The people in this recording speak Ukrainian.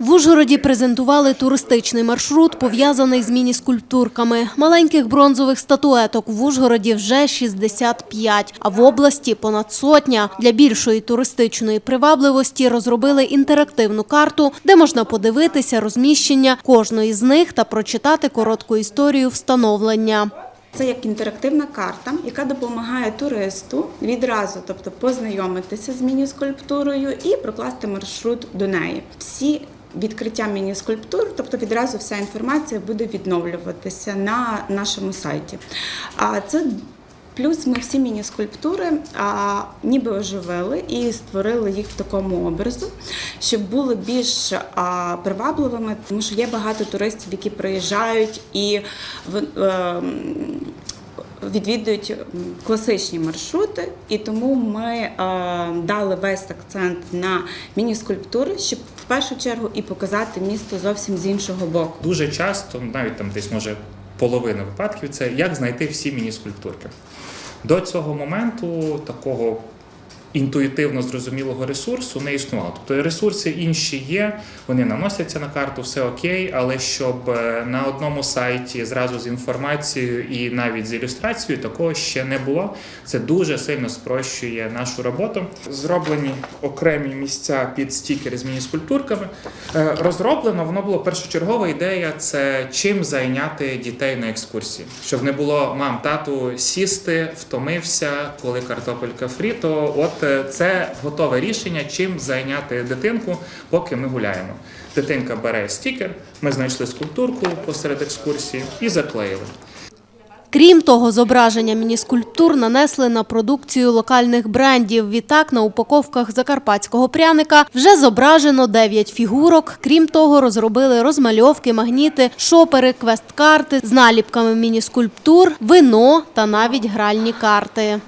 В Ужгороді презентували туристичний маршрут, пов'язаний з міні-скульптурками. Маленьких бронзових статуеток в Ужгороді вже 65, а в області понад сотня. Для більшої туристичної привабливості розробили інтерактивну карту, де можна подивитися розміщення кожної з них та прочитати коротку історію встановлення. Це як інтерактивна карта, яка допомагає туристу відразу, тобто познайомитися з міні-скульптурою і прокласти маршрут до неї. Всі відкриття міні-скульптур, тобто відразу вся інформація буде відновлюватися на нашому сайті. А це Плюс ми всі міні-скульптури а, ніби оживили і створили їх в такому образу, щоб були більш а, привабливими, тому що є багато туристів, які приїжджають і в- ем, відвідують класичні маршрути, і тому ми е, дали весь акцент на міні-скульптури, щоб в першу чергу і показати місто зовсім з іншого боку. Дуже часто, навіть там десь може половина випадків, це як знайти всі міні-скульптурки. До цього моменту такого інтуїтивно зрозумілого ресурсу не існувало. Тобто ресурси інші є, вони наносяться на карту, все окей, але щоб е, на одному сайті зразу з інформацією і навіть з ілюстрацією такого ще не було. Це дуже сильно спрощує нашу роботу. Зроблені окремі місця під стікери з міні-скульптурками. Е, Розроблено воно було першочергова ідея це чим зайняти дітей на екскурсії, щоб не було мам, тату сісти, втомився, коли картопелька фрі, то от це готове рішення, чим зайняти дитинку, поки ми гуляємо. Дитинка бере стікер, ми знайшли скульптурку посеред екскурсії і заклеїли. Крім того, зображення міні-скульптур нанесли на продукцію локальних брендів. Відтак на упаковках закарпатського пряника вже зображено 9 фігурок. Крім того, розробили розмальовки, магніти, шопери, квест-карти з наліпками міні-скульптур, вино та навіть гральні карти.